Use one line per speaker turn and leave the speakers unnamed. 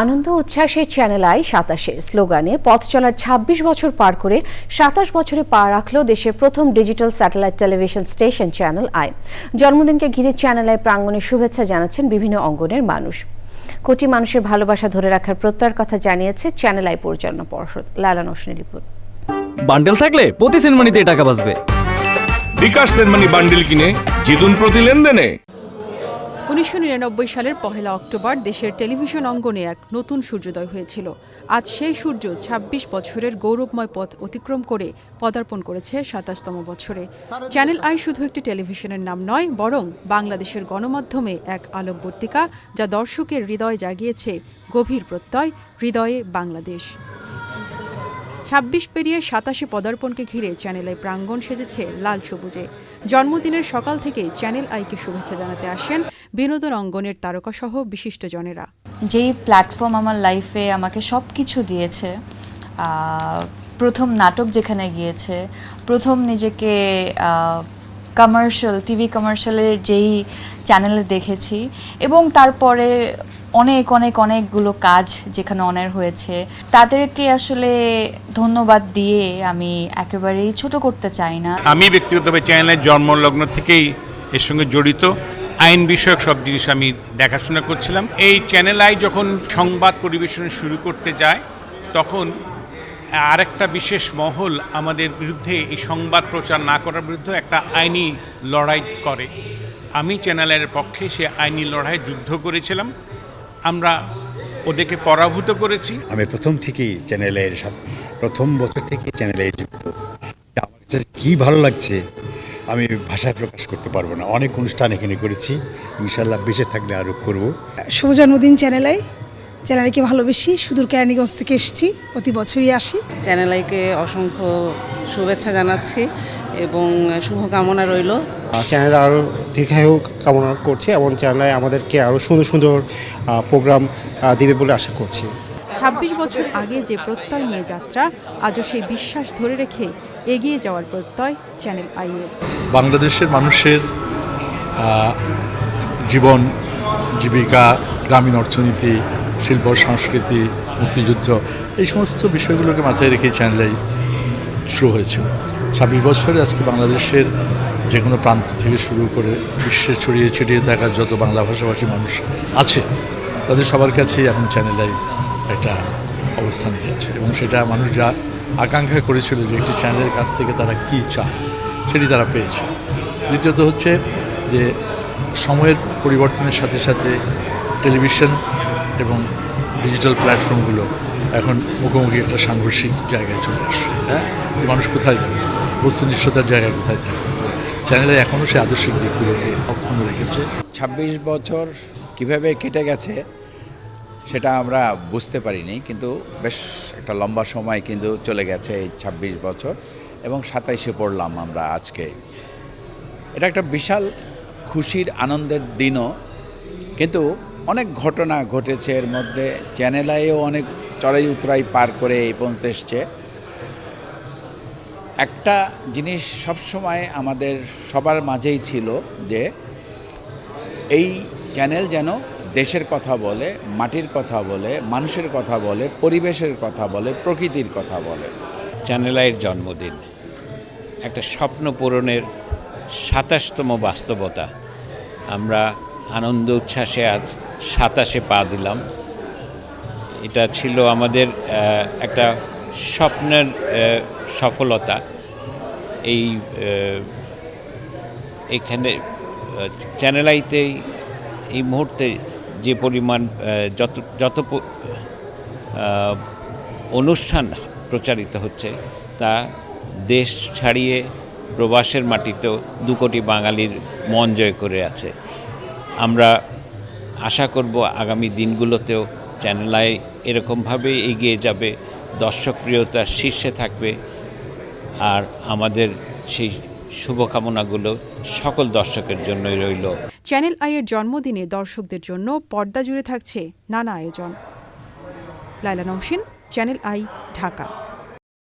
Ananda উচ্ছ্বাসের channel I সাতাশে। স্লোগানে পথ চলার ২৬ বছর পার করে সাতাশ বছরে পা রাখল দেশের প্রথম digital satellite television station channel I. জন্মদিনকে ঘিরে চ্যানেল আই প্রাঙ্গণে শুভেচ্ছা জানাচ্ছেন বিভিন্ন অঙ্গনের মানুষ। কোটি মানুষের ভালোবাসা ধরে রাখার প্রত্যয়ের কথা জানিয়েছে চ্যানেল আই পরিচালনা পর্ষদ। লালা নসনের রিপোর্ট।
বান্ডেল থাকলে প্রতি সেনমানিতে টাকা বাঁচবে।
বিকাশ সেনমানি বান্ডিল কিনে জিতুন প্রতি লেনদেনে।
উনিশশো নিরানব্বই সালের পহেলা অক্টোবর দেশের টেলিভিশন অঙ্গনে এক নতুন সূর্যোদয় হয়েছিল। আজ সেই সূর্য ২৬ বছরের গৌরবময় পথ অতিক্রম করে পদার্পণ করেছে সাতাশতম বছরে। চ্যানেল আই শুধু একটি টেলিভিশনের নাম নয়, বরং বাংলাদেশের গণমাধ্যমে এক আলোকবর্তিকা যা দর্শকের হৃদয় জাগিয়েছে গভীর প্রত্যয়, হৃদয়ে বাংলাদেশ। ছাব্বিশ পেরিয়ে সাতাশে পদার্পণকে ঘিরে চ্যানেল আই প্রাঙ্গণ সেজেছে লাল সবুজে। জন্মদিনের সকাল থেকেই চ্যানেল আইকে শুভেচ্ছা জানাতে আসেন বিনোদন অঙ্গনের তারকাসহ বিশিষ্টজনেরা।
যেই প্ল্যাটফর্ম আমার লাইফে আমাকে সব কিছু দিয়েছে প্রথম নাটক যেখানে গিয়েছে, প্রথম নিজেকে কমার্শিয়াল টিভি কমার্শিয়ালে যেই চ্যানেলে দেখেছি এবং তারপরে অনেক অনেক, অনেকগুলো কাজ যেখানে অনের হয়েছে, তাদেরকে আসলে ধন্যবাদ দিয়ে আমি একেবারেই ছোট করতে চাই না।
আমি ব্যক্তিগতভাবে চ্যানেলের জন্মলগ্ন থেকেই এর সঙ্গে জড়িত। আইন বিষয়ক সব জিনিস আমি দেখাশোনা করছিলাম। এই চ্যানেল আই যখন সংবাদ পরিবেশন শুরু করতে যায়, তখন আরেকটা বিশেষ মহল আমাদের বিরুদ্ধে এই সংবাদ প্রচার না করার বিরুদ্ধে একটা আইনি লড়াই করে। আমি চ্যানেলের পক্ষে সে আইনি লড়াই যুদ্ধ করেছিলাম। আমরা ওদেরকে পরাভূত করেছি।
আমি প্রথম থেকেই চ্যানেলের সাথে প্রথম বছর থেকে চ্যানেলে যুক্ত। আমার কাছে কী ভালো লাগছে আমি ভাষায় প্রকাশ করতে পারব না। অনেক অনুষ্ঠান এখানে করেছি। ইনশাল্লাহ বেঁচে থাকলে আরও করব।
শুভ জন্মদিন চ্যানেলকে ভালোবেসি সুদূর কেরানীগঞ্জ থেকে এসেছি প্রতি বছরই আসি।
চ্যানেল আইকে অসংখ্য শুভেচ্ছা জানাচ্ছি এবং শুভকামনা রইল।
চ্যানেল আরও দীর্ঘায়ু কামনা করছি এবং চ্যানেলে আমাদেরকে আরও সুন্দর সুন্দর প্রোগ্রাম দিবে বলে আশা করছি।
২৬ বছর আগে যে প্রত্যয় নিয়ে যাত্রা আজও সেই বিশ্বাস ধরে রেখে এগিয়ে যাওয়ার প্রত্যয় চ্যানেল আইয়ের
বাংলাদেশের মানুষের জীবন জীবিকা গ্রামীণ অর্থনীতি শিল্প, সংস্কৃতি, মুক্তিযুদ্ধ, এই সমস্ত বিষয়গুলোকে মাথায় রেখে চ্যানেলাই শুরু হয়েছিল। ছাব্বিশ বছরে আজকে বাংলাদেশের যে কোনো প্রান্ত থেকে শুরু করে বিশ্বে ছড়িয়ে ছিটিয়ে থাকা যত বাংলা ভাষাভাষী মানুষ আছে, তাদের সবার কাছেই এখন চ্যানেলাই একটা অবস্থানে গেছে এবং সেটা মানুষ যা আকাঙ্ক্ষা করেছিল যে একটি চ্যানেলের কাছ থেকে তারা কী চায়, সেটি তারা পেয়েছে। দ্বিতীয়ত হচ্ছে যে সময়ের পরিবর্তনের সাথে সাথে টেলিভিশন এবং ডিজিটাল প্ল্যাটফর্মগুলো এখন মুখোমুখি একটা সাংঘর্ষিক জায়গায় চলে আসছে হ্যাঁ? যে মানুষ কোথায় যাবে? বস্তুনিষ্ঠতার জায়গায় কোথায় তো চ্যানেলে এখনও সে আদর্শিক দিকগুলোকে অক্ষুণ্ণ রেখেছে।
ছাব্বিশ বছর কীভাবে কেটে গেছে সেটা আমরা বুঝতে পারিনি, কিন্তু বেশ একটা লম্বা সময় কিন্তু চলে গেছে এই ছাব্বিশ বছর এবং সাতাইশে পড়লাম আমরা আজকে। এটা একটা বিশাল খুশির, আনন্দের দিনও, কিন্তু অনেক ঘটনা ঘটেছে এর মধ্যে। চ্যানেলাইও অনেক চড়াই উতরাই পার করে এই পৌঁছে এসছে। একটা জিনিস সবসময় আমাদের সবার মাঝেই ছিল যে এই চ্যানেল যেন দেশের কথা বলে, মাটির কথা বলে, মানুষের কথা বলে, পরিবেশের কথা বলে, প্রকৃতির কথা বলে।
চ্যানেলাইয়ের জন্মদিন একটা স্বপ্ন পূরণের সাতাশতম বাস্তবতা। আমরা আনন্দ উচ্ছ্বাসে আজ সাতাশে পা দিলাম। এটা ছিল আমাদের একটা স্বপ্নের সফলতা। এই এখানে চ্যানেল আইতেই এই মুহূর্তে যে পরিমাণ যত যত অনুষ্ঠান প্রচারিত হচ্ছে তা দেশ ছাড়িয়ে প্রবাসের মাটিতেও দু কোটি বাঙালির মন জয় করে আছে। আমরা আশা করব আগামী দিনগুলোতেও চ্যানেল আই এরকমভাবেই এগিয়ে যাবে, দর্শকপ্রিয়তার শীর্ষে থাকবে, আর আমাদের সেই শুভকামনাগুলো সকল দর্শকের জন্যই রইল।
চ্যানেল আইয়ের জন্মদিনে দর্শকদের জন্য পর্দা জুড়ে থাকছে নানা আয়োজন। Laila Nousin channel I Dhaka.